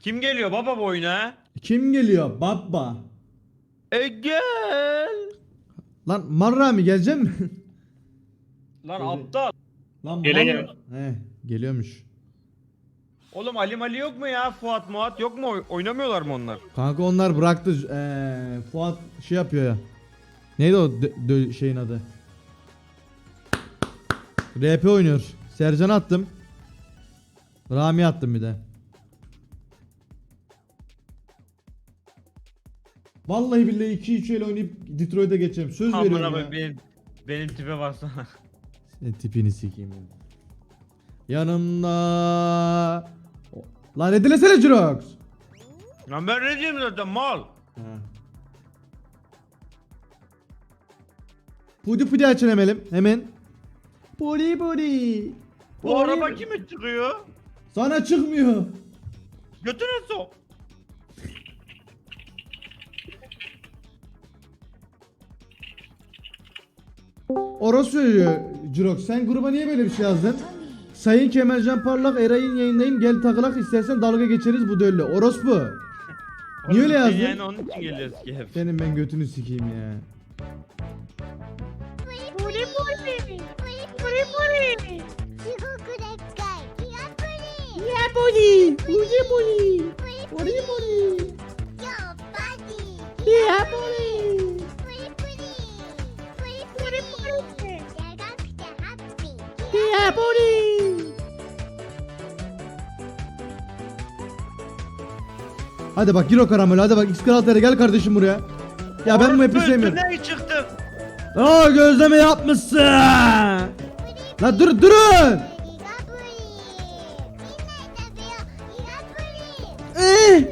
Kim geliyor baba bu oyuna? Kim geliyor? Baba. E gel. Lan Marra mı gelecek mi? Lan Öyle. aptal. Lan Geliyor. Marra- He geliyormuş. Oğlum Ali Mali yok mu ya? Fuat Muat yok mu? Oy- Oynamıyorlar mı onlar? Kanka onlar bıraktı. Eee Fuat şey yapıyor ya. Neydi o dö- dö- şeyin adı? RP oynuyor. Sercan attım. Rami attım bir de. Vallahi billahi 2-3 el oynayıp Detroit'e geçeceğim. Söz Amına veriyorum ya. benim, benim tipe baksana. Senin tipini sikeyim. ya. Yanımda... O- Lan edilesene Jirox. Lan ben ne diyeyim zaten mal. Pudi pudi açın hemen. Hemen. Pudi pudi. Bu Pudi araba kime çıkıyor? Sana çıkmıyor. Götüne sok. Orası söylüyor Cirok. Sen gruba niye böyle bir şey yazdın? Sayın Kemalcan Parlak Eray'ın yayındayım gel takılak istersen dalga geçeriz bu dölle. Orospu. Niye öyle yazdın? Yani onun için geliyoruz ki hep. Senin ben götünü sikeyim ya. Puri puri. Puri puri. Ya puri. Ya puri. Diaboli. Hadi bak gir o karamele hadi bak x krallara gel kardeşim buraya. Ya ben bu map'i sevmiyorum. Ne çıktım? Aa gözleme yapmışsın. La dur durun. Ee,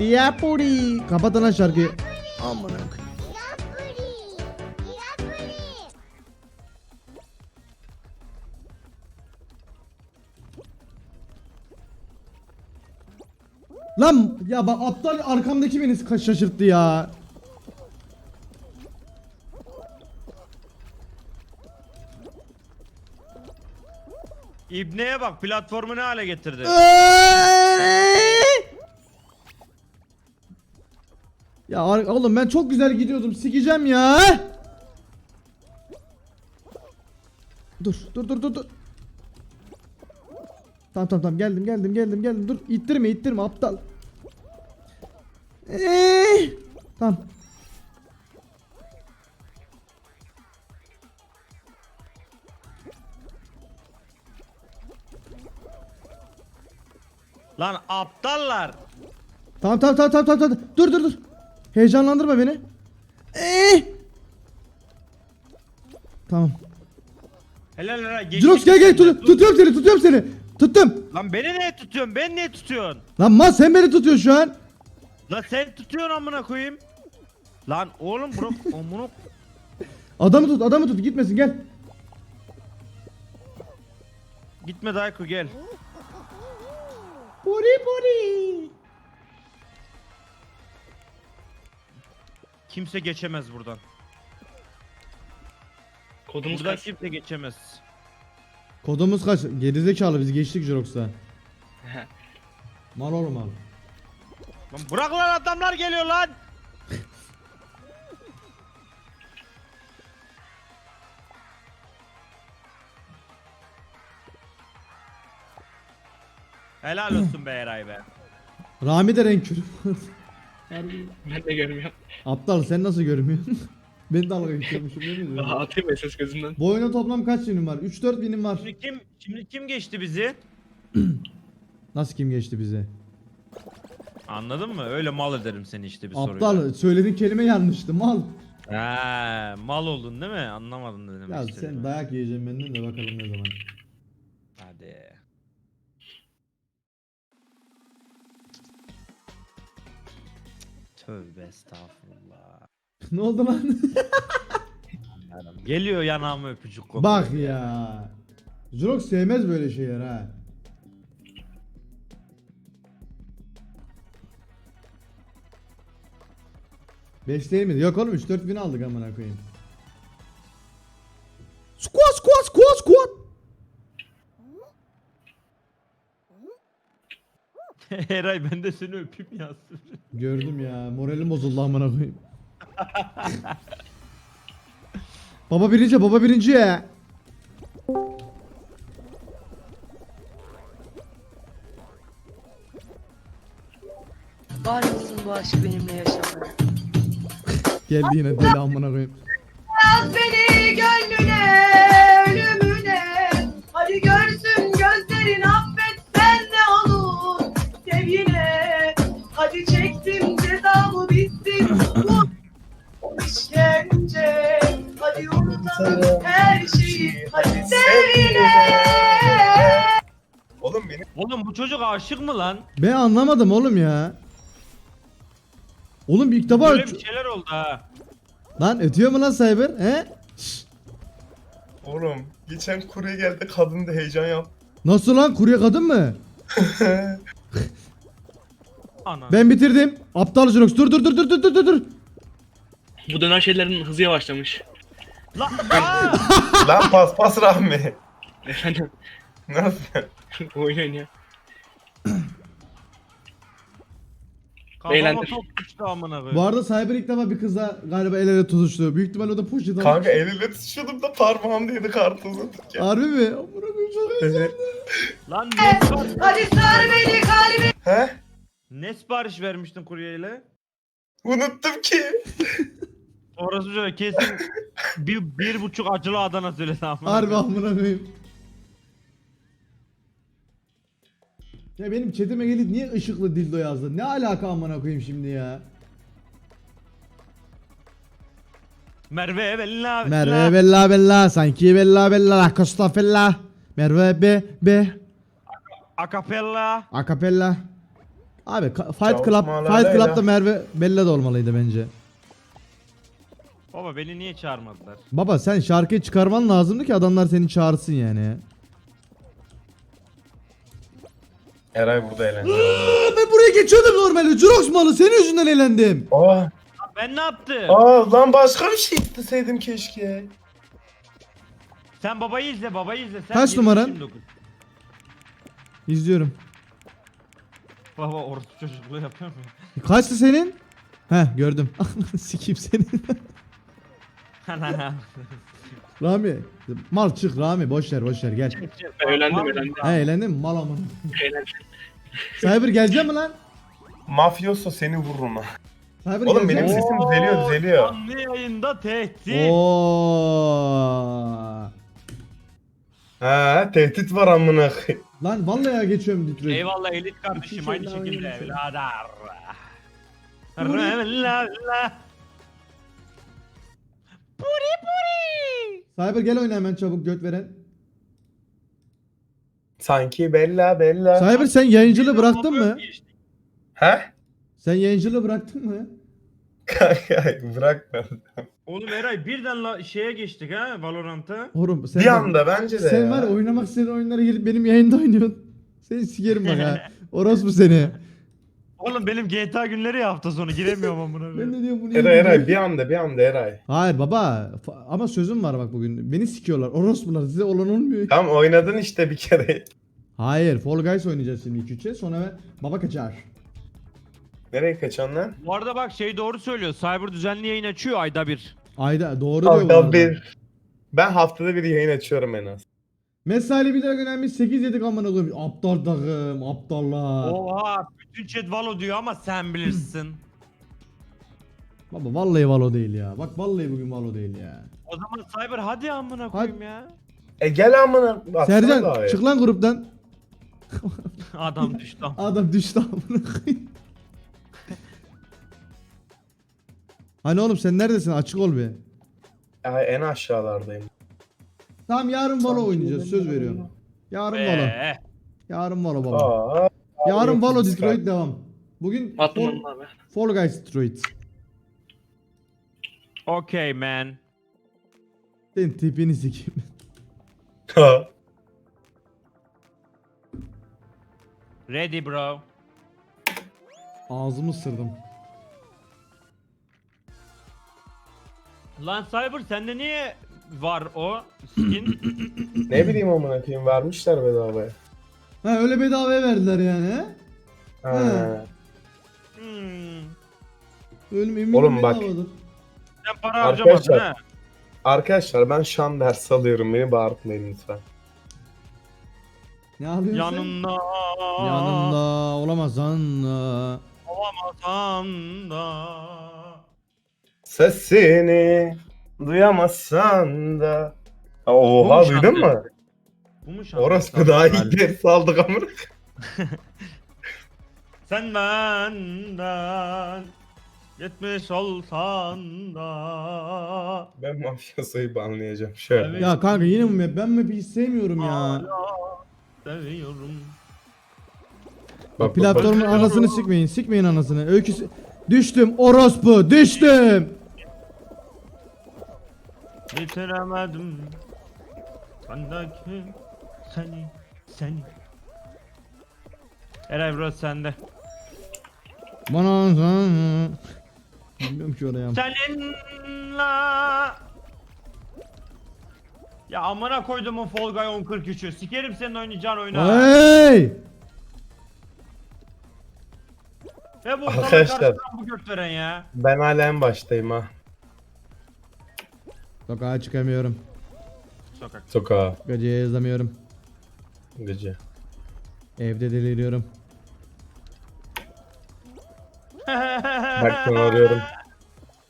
Diyapuri. Kapat lan şarkıyı. Amına. Lan ya bak aptal arkamdaki beni kaç şaşırttı ya. İbneye bak platformu ne hale getirdi. Ya oğlum ben çok güzel gidiyordum. Sikeceğim ya. Dur, dur, dur, dur, dur. Tamam tamam tamam geldim geldim geldim geldim. Dur ittirme ittirme aptal. Eee. Tamam. Lan aptallar. Tamam tamam tamam tamam. tamam. Dur dur dur. Heyecanlandırma beni. Eee. Tamam. Helal helal. geçtik. Jirox gel gel tut- tutuyorum seni tutuyorum seni. Tuttum. Lan beni niye tutuyorsun? Ben niye tutuyorsun? Lan mas sen beni tutuyorsun şu an. Lan sen tutuyorsun amına koyayım. Lan oğlum bırak amına Adamı tut adamı tut gitmesin gel. Gitme Dayko gel. Puri puri. Kimse geçemez buradan. Kodumuz Buradan kaç? kimse geçemez. Kodumuz kaç? Gerizekalı biz geçtik Jirox'ta. Mal oğlum mal. Lan bırak lan adamlar geliyor lan. Helal olsun be Eray be. Rami de renk körü. Ben de görmüyorum. Aptal sen nasıl görmüyorsun? ben dalga geçiyormuşum değil mi? Aha, atayım ses gözümden. Bu oyuna toplam kaç binim var? 3-4 binim var. Şimdi kim şimdi kim geçti bizi? Nasıl kim geçti bize? Anladın mı? Öyle mal ederim seni işte bir soruyla. Aptal söylediğin kelime yanlıştı mal. Ha, mal oldun değil mi? Anlamadın ne demek Ya istediğimi. sen dayak yiyeceksin benden de bakalım ne zaman. Tövbe estağfurullah. ne oldu lan? Geliyor yanağıma öpücük kokuyor. Bak ya. Jirox sevmez böyle şeyler ha. Beş değil miydi? Yok oğlum 3-4 bin aldık amına koyayım. Squat squat squat squat. Eray ben de seni öpeyim ya. Gördüm ya. Moralim bozuldu amına koyayım. baba birinci, baba birinci ya. Var mısın bu aşkı benimle yaşamaya? Geldi yine deli amına koyayım. Yaz beni gönlüne, ölümüne. Hadi görsün gözlerin affet Oğlum bu çocuk aşık mı lan? Ben anlamadım oğlum ya. Oğlum ilk defa Böyle bir şeyler oldu ha. Lan ötüyor mu lan Cyber? He? Oğlum geçen kurye geldi kadın da heyecan yaptı. Nasıl lan? Kurye kadın mı? Ana. Ben bitirdim. Aptal Jirox. Dur dur dur dur dur dur dur dur. bu dönen şeylerin hızı yavaşlamış. Lan aa! Lan pas pas Rahmi. Efendim Nasıl? oynayın ya. Kafama Eğlendir. top düştü amına koyayım. Bu arada Cyber ilk defa bir kızla galiba el ele tutuştu. Büyük ihtimal o da poşet almış. Kanka el ele tutuşuyordum da parmağım değdi kartı uzatırken. Harbi mi? Amına koyayım çok heyecanlı. Lan ne sipariş, Hadi sar beni kalbime. He? ne sipariş vermiştin kuryeyle? Unuttum ki. Orası şöyle kesin bir, bir buçuk acılı Adana söyledi amına Harbi koyayım. amına koyayım. Ya benim chatime gelip niye ışıklı dildo yazdı? Ne alaka amına koyayım şimdi ya? Merve bella Merve bella bella sanki bella bella la costa fella. Merve be be Akapella. akapella. Abi Fight Club Fight. Club'da Merve Bella da olmalıydı bence. Baba beni niye çağırmadılar? Baba sen şarkıyı çıkarman lazımdı ki adamlar seni çağırsın yani. Eray burada eğlendi. Aa, ben buraya geçiyordum normalde. Jurox malı senin yüzünden eğlendim. Aa, Ben ne yaptım? aa lan başka bir şey isteseydim keşke. Sen babayı izle babayı izle. Sen Kaç 20, numaran? 29. İzliyorum. Baba orası çocukluğu yapıyor mu? Kaçtı senin? Heh gördüm. Sikeyim seni. Rami. Mal çık Rami boş ver boş ver gel. Eğlendim eğlendim. He eğlendin mi? Mal amına. Eğlendim. Cyber gelecek mi lan? Mafyoso seni vururum ha. Cyber Oğlum gelecek benim mi? sesim düzeliyor düzeliyor. Canlı yayında tehdit. Oo. Ha tehdit var amına koyayım. Lan vallahi ya geçiyorum Detroit. Eyvallah elit kardeşim aynı şey daha şekilde oynayalım. evladar. Revella. Puri Cyber gel oyna hemen çabuk göt veren. Sanki bella bella. Cyber sen yayıncılığı bıraktın mı? He? Sen yayıncılığı bıraktın mı? Kanka bırakma. Oğlum Eray birden la şeye geçtik ha Valorant'a. Oğlum sen Bir anda bence de Sen ya. var ya, oynamak istediğin oyunlara gelip benim yayında oynuyorsun. Seni sikerim bak ha. Orospu seni. Oğlum benim GTA günleri ya hafta sonu giremiyorum amına Ben de diyorum bunu Eray yemin Eray bir anda bir anda Eray. Hayır baba. Fa- Ama sözüm var bak bugün. Beni sikiyorlar. Orospular size olan olmuyor. Tam oynadın işte bir kere. Hayır. Fall Guys oynayacağız şimdi 2-3'e. Sonra ve baba kaçar. Nereye kaçıyorsun lan? Bu arada bak şey doğru söylüyor. Cyber düzenli yayın açıyor ayda bir. Ayda doğru diyor bu Hafta arada. bir. Ben haftada bir yayın açıyorum en az. Mesai bir dakika önemli 8 yedik amına koyayım. Aptal takım, aptallar. Oha bütün chat Valo diyor ama sen bilirsin. Baba vallahi Valo değil ya. Bak vallahi bugün Valo değil ya. o zaman Cyber hadi amına koyayım ya. E gel amına. Sercan ya. çık lan gruptan. Adam düştü ama. Adam düştü amına koyayım. Hani oğlum sen neredesin? Açık ol be. Ya en aşağılardayım. Tamam yarın Valo oynayacağız söz veriyorum. Yarın Valo. Ee, Yarın Valo baba. Aa. Yarın Valo. Detroit devam. Bugün Fall, abi. Fall Guys Detroit. okay man. Senin tipini sikeyim. Ha. Ready bro. Ağzımı ısırdım. Lan Cyber sende niye var o skin. Ne bileyim amına koyayım vermişler bedavaya. Ha öyle bedavaya verdiler yani he? Ha. Hmm. Ölüm eminim Oğlum bak. bedavadır. Sen para harcamadın Arkadaşlar. ha. Arkadaşlar ben şan ders alıyorum beni bağırtmayın lütfen. Ne alıyorsun sen? Yanında. Yanında olamazsan da. Olamasan da. Sesini duyamazsan da. Bu Oha mu duydun mu? Bu mu şarkı? Orası daha iyi ders aldık amına. Sen benden Yetmiş olsan da Ben mafya sayıp anlayacağım şöyle. Evet. Ya kanka yine mi map? Ben map'i hiç sevmiyorum ya. Hala seviyorum. Bak, bak, Platformun anasını sikmeyin. Sikmeyin anasını. Öyküsü... Düştüm orospu düştüm. Bitiremedim Sendeki seni seni Eray burası sende Bana sen... Bilmiyorum ki oraya. Seninle Ya amına koydum o Fall Guy 1043'ü Sikerim senin oynayacağın oyunu ha. Hey! Ve bu Arkadaşlar. Arkadaşlar. bu ya Ben hala en baştayım ha. Sokağa çıkamıyorum. Sokak Sokağa. Gacıya yazamıyorum. Gıcı. Evde deliriyorum. Ben arıyorum.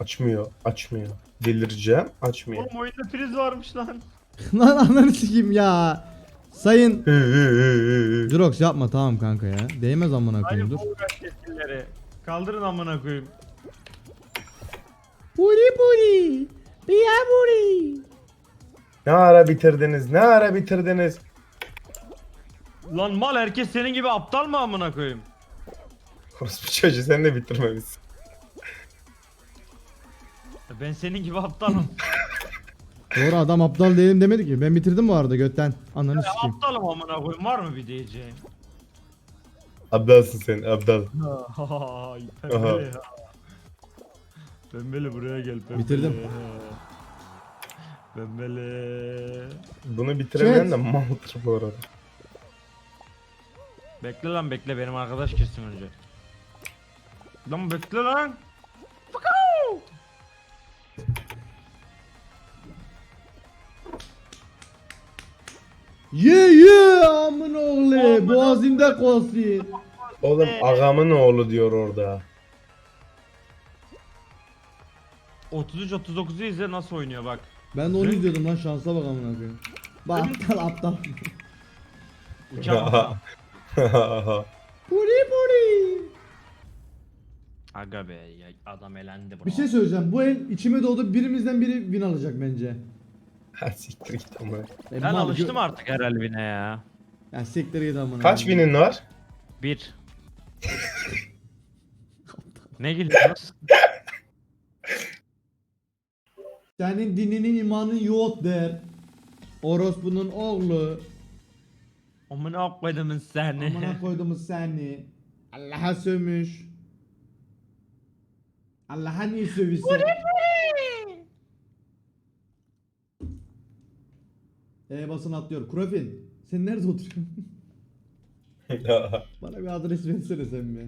Açmıyor. Açmıyor. Delireceğim. Açmıyor. Oğlum oyunda priz varmış lan Lan ananı sikeyim ya. Sayın. Drox yapma tamam kanka ya. Değmez amına koyayım dur. Kaldırın amına koyayım Buri buri. Biya buri. Ne ara bitirdiniz? Ne ara bitirdiniz? Lan mal herkes senin gibi aptal mı amına koyayım? Orospu çocuğu sen de bitirmemişsin. Ben senin gibi aptalım. Doğru adam aptal değilim demedi ki. Ben bitirdim bu arada götten. Ananı sikeyim. aptalım amına koyayım var mı bir diyeceğin? Abdalsın sen abdal. Ay, ya. Pembele buraya gel pembele. Bitirdim. Pembele. Bunu bitiremeyen de maldır bu arada. Bekle lan bekle benim arkadaş girsin önce. Lan bekle lan. Fakau! Ye ye amına oğlu. Boğazında kalsın. Oğlum agamın oğlu diyor orada. 33-39'u izle nasıl oynuyor bak. Ben de onu izliyordum lan şansa bak amına koyayım. Bak aptal aptal. Uçak. Buri buri. Aga be ya adam elendi bro. Bir şey söyleyeceğim. Bu el içime doğdu. Birimizden biri win alacak bence. ha siktir git ama. E, Ben mal- alıştım artık her elbine ya. Ya siktir git amına. Kaç koyayım. binin var? Bir. ne gülüyorsunuz? Senin dininin imanın yok der. Orospu'nun oğlu. Amına koydumun seni. Amına koydumuz seni. Allah'a sövmüş. Allah'a niye sövüşsen? E basın atlıyor. Kurafin. Sen nerede oturuyorsun? Bana bir adres versene sen bir.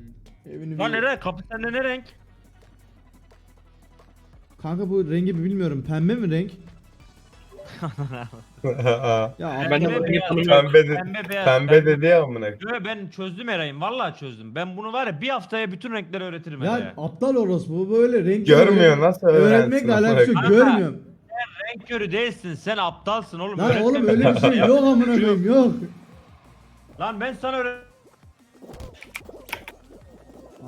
Evini Lan bir- nereye? Kapı sende ne renk? Kanka bu rengi bilmiyorum. Pembe mi renk? Ya Ben de rengi tanımıyorum. pembe, de, Pembe beyaz. pembe dedi ya amına. Yo, ben çözdüm Eray'ım vallahi çözdüm. Ben bunu var ya bir haftaya bütün renkleri öğretirim Ya Eray'a. aptal orospu bu böyle renk Görmüyor nasıl öğrensin? Öğrenmekle amına alakası yok koyayım? görmüyorum. Renk körü değilsin sen aptalsın oğlum. Lan oğlum öyle bir şey yok amına koyayım yok. Lan ben sana öğret...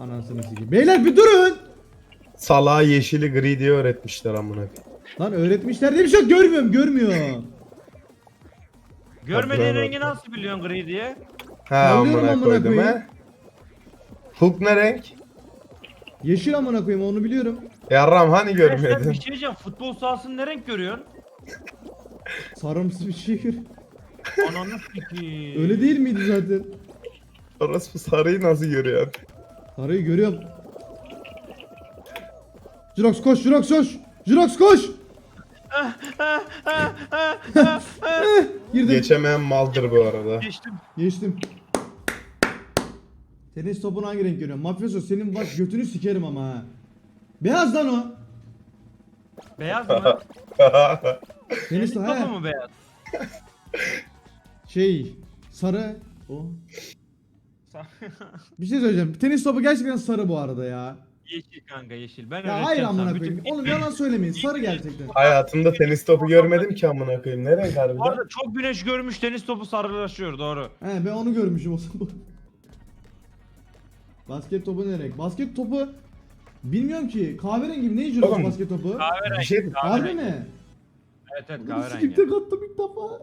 Anasını sikeyim. Beyler bir durun. Salağa yeşili gri diye öğretmişler amına. Lan öğretmişler diye bir şey yok görmüyorum görmüyor. Görmediğin rengi nasıl biliyorsun gri diye? Ha Sallıyorum amına amına koydum koyayım. ha. Hulk ne renk? Yeşil amına koyayım onu biliyorum. Yarram hani Sen görmüyordun? bir şey diyeceğim futbol sahasını ne renk görüyorsun? Sarımsı bir şey gör. Ananı sikiyim. Öyle değil miydi zaten? Orası bu sarıyı nasıl görüyor? Sarıyı görüyorum. Jirox koş Jirox koş. Jirox koş. Girdim. Geçemeyen maldır bu arada. Geçtim. Geçtim. Tenis topunu hangi renk görüyorsun? Mafyoso senin bak götünü sikerim ama ha. Beyaz lan o. Beyaz mı? Tenis topu he. mu beyaz? Şey sarı. O. Bir şey söyleyeceğim. Tenis topu gerçekten sarı bu arada ya. Yeşil kanka yeşil. Ben Ya hayır amına Bütün- koyayım. Oğlum yalan söylemeyin. Sarı gerçekten. Hayatımda tenis topu görmedim ki amına koyayım. Ne renk Bu harbiden? arada çok güneş görmüş tenis topu sarılaşıyor doğru. He ben onu görmüşüm o zaman. Basket topu ne renk? Basket topu bilmiyorum ki. Kahverengi mi? Ne içiyorsun Oğlum, basket topu? Bir şey Harbi Kahverengi. mi? Evet evet Kahverengi. kahverengi. tek attım ilk defa.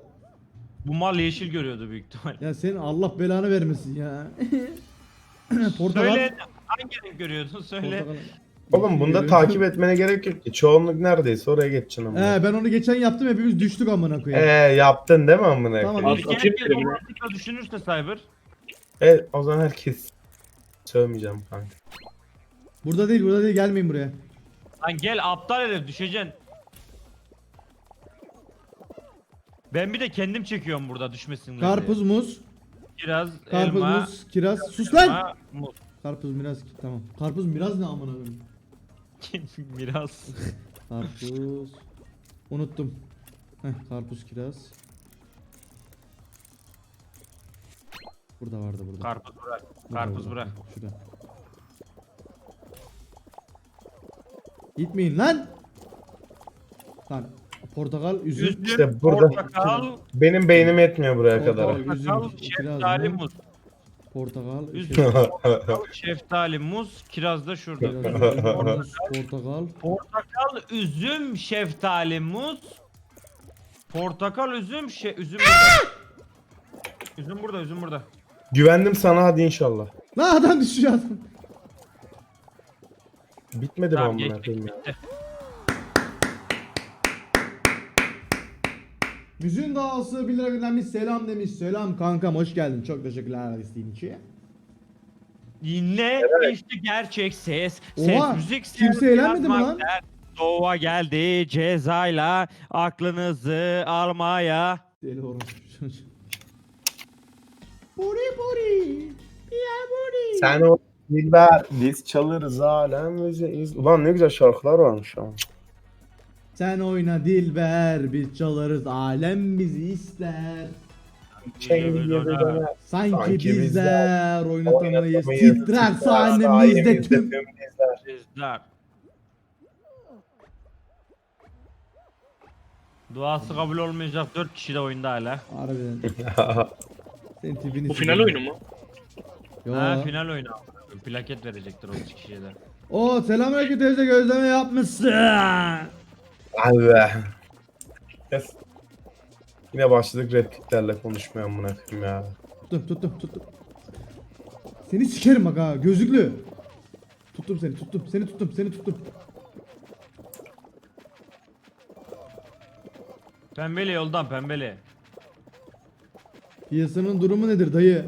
Bu mal yeşil görüyordu büyük ihtimal. Ya senin Allah belanı vermesin ya. Portakal. Söyle hangi renk görüyordun söyle. Oğlum bunda takip etmene gerek yok ki. Çoğunluk neredeyse oraya geçeceksin amına. He ben onu geçen yaptım hepimiz düştük amına Ee koyayım. yaptın değil mi amına Tamam, koyayım? Atayım Herkes elimine. romantikle düşünürse Cyber. E o zaman herkes sövmeyeceğim kanka. Burada değil burada değil gelmeyin buraya. Lan gel aptal herif düşeceksin. Ben bir de kendim çekiyorum burada düşmesin diye. Karpuz muz. Kiraz, Karpuz elma, muz. Kiraz. Sus lan. elma, muz. Karpuz miraz tamam. Karpuz miraz ne amına koyayım? Biraz. Karpuz. Unuttum. Heh karpuz kiraz. Burada vardı burada. Karpuz bırak. Burada, Karpuz burada. bırak. Şurada. Gitmeyin lan. Lan portakal, üzüm. Üzüm, İşte burada- portakal, Benim beynim yetmiyor buraya kadar. Portakal, üzüm, kiraz, şeftali, muz. muz. Portakal, Üzüm, şey, portakal, şeftali, muz, kiraz da şurada. kiraz, muz, portakal. Portakal, üzüm, şeftali, muz. Portakal, üzüm, şe üzüm burada. üzüm burada, üzüm burada. Güvendim sana hadi inşallah. Lan adam düşüyor adam. Bitmedi mi Tamam, koyayım ya? bitti. Müziğin dağısı 1 lira göndermiş selam demiş. Selam kankam hoş geldin. Çok teşekkürler isteğin için. Yine işte gerçek ses. Ses Oha, müzik kimse ses eğlenmedi mi lan? Doğu'a geldi cezayla aklınızı almaya. Deli. Buri buri. Ya buri. Sen o Dilber biz çalırız alem iz. Ulan ne güzel şarkılar varmış şu an. Sen oyna dilber biz çalarız alem bizi ister. Döner. Sanki, Sanki bizler bizler oynatamayız titrer sahnemizde tüm. bizler. Duası kabul olmayacak 4 kişi de oyunda hala. Harbiden. Senin tipini Bu final oyunu mu? Yo. Ha final oyunu. Plaket verecektir o üç kişiye de. Oo selamünaleyküm teyze gözleme yapmışsın. Be. Yes. Yine başladık repliklerle konuşmaya amına koyayım ya. Tuttum tuttum tuttum. Seni sikerim bak ha gözlüklü. Tuttum seni tuttum seni tuttum seni tuttum. Pembeli yoldan pembeli. Piyasanın durumu nedir dayı?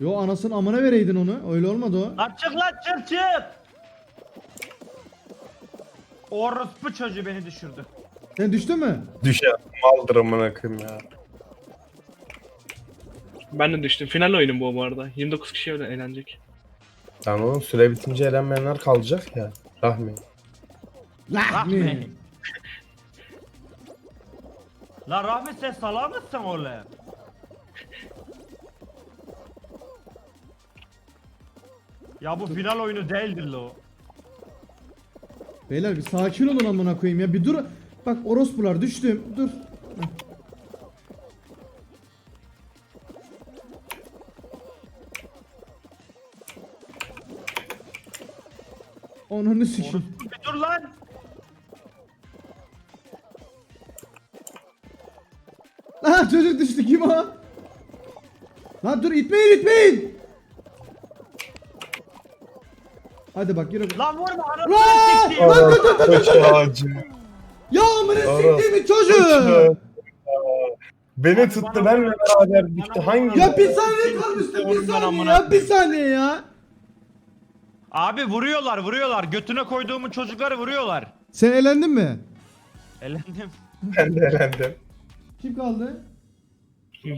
Yo anasının amına vereydin onu. Öyle olmadı o. Lan çık lan çık çık. Orospu çocuğu beni düşürdü. Sen düştün mü? Düşer maldır amına koyayım ya. Ben de düştüm. Final oyunu bu bu arada. 29 kişi öyle eğlenecek. Lan oğlum süre bitince eğlenmeyenler kalacak ya. Rahmi. Rahmi. Lan Rahmi sen salak mısın oğlum? Ya bu final oyunu değildir lo. Beyler bir sakin olun amına koyayım ya. Bir dur. Bak orospular düştüm. Dur. Heh. Ananı sikeyim. Bir dur lan. Aha çocuk düştü kim o? Lan dur itmeyin itmeyin. Hadi bak yürü. Lan vurma Lan! anasını sikeyim. Lan dur dur dur. Koç ağacı. Ya amına Orospu siktiğimi çocuğu. Beni tuttu benle beraber gitti. Hangi? Ya bir saniye kalmıştı bir Oğlum ben saniye amına ya bir saniye ya. Abi vuruyorlar vuruyorlar. Götüne koyduğumun çocukları vuruyorlar. Sen elendin mi? Elendim. Ben de elendim. Kim kaldı?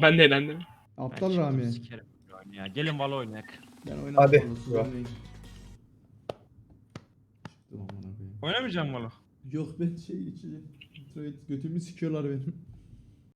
Ben de elendim. Ben Aptal çıktım, Rami. sikerim bu oyunu ya. Gelin Valo oynayak. Ben oynamadım. Hadi. oğlum, siz oynayın. Çıktım amına koyayım. Oynamayacağım Valo. Yok ben şey içeceğim. Götümü sikiyorlar benim.